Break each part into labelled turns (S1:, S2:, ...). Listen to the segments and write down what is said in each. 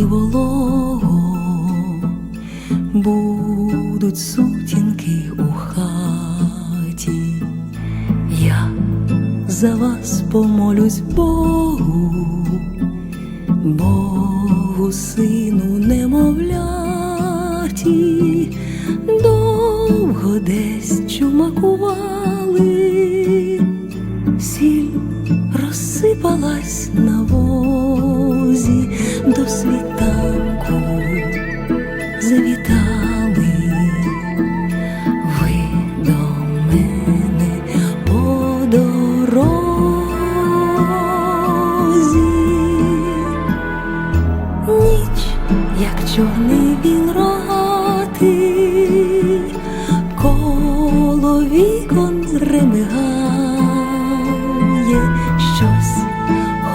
S1: волого, будуть сутінки у хаті. Я за вас помолюсь Богу, Богу сину немовляті, довго десь чумакували, сіль розсипалась на возі чорний він рогатий, коло вікон ремигає щось,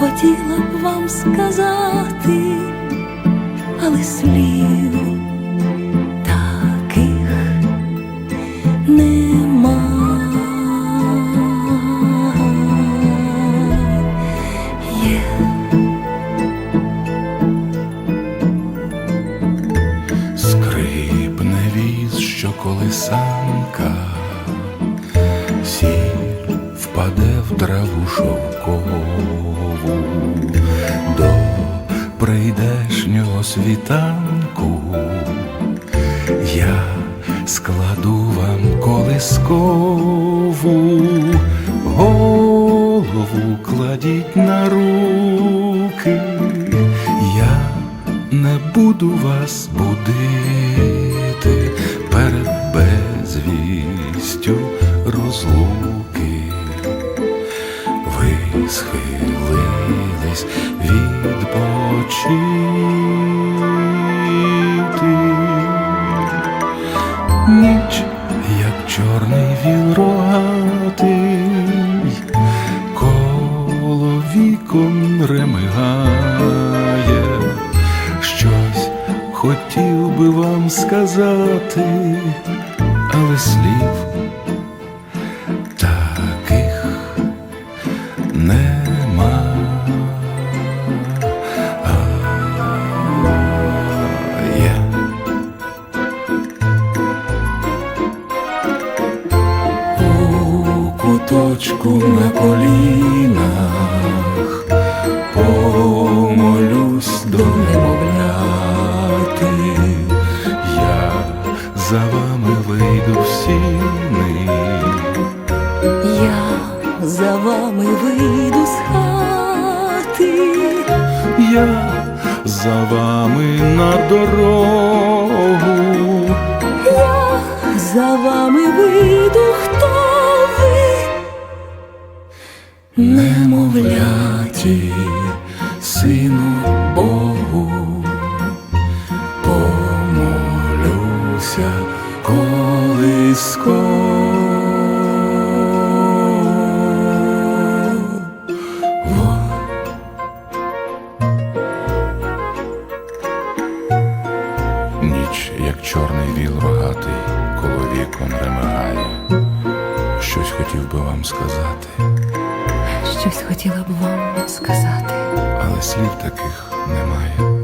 S1: хотіла б вам сказати, але слів
S2: колисанка, сіль впаде в траву шовкову до прийдешнього світанку. Я складу вам колискову голову кладіть на руки. Я не буду вас будити безвістю розлуки. Ви схилились відпочити. Ніч, як чорний віл рогатий, коло вікон ремигає, щось хотів би вам сказати, але слів таких нема. А
S1: у куточку на колінах помолюсь до немовляти.
S2: За вами вийду в сіни,
S1: Я за вами вийду з хати,
S2: я за вами на дорогу,
S1: я за вами вийду, хто ви, немовляті, сину
S2: ніч, як чорний віл рогатий, коло вікон ремигає. Щось хотів би вам сказати,
S1: Щось хотіла б вам сказати.
S2: але слів таких немає.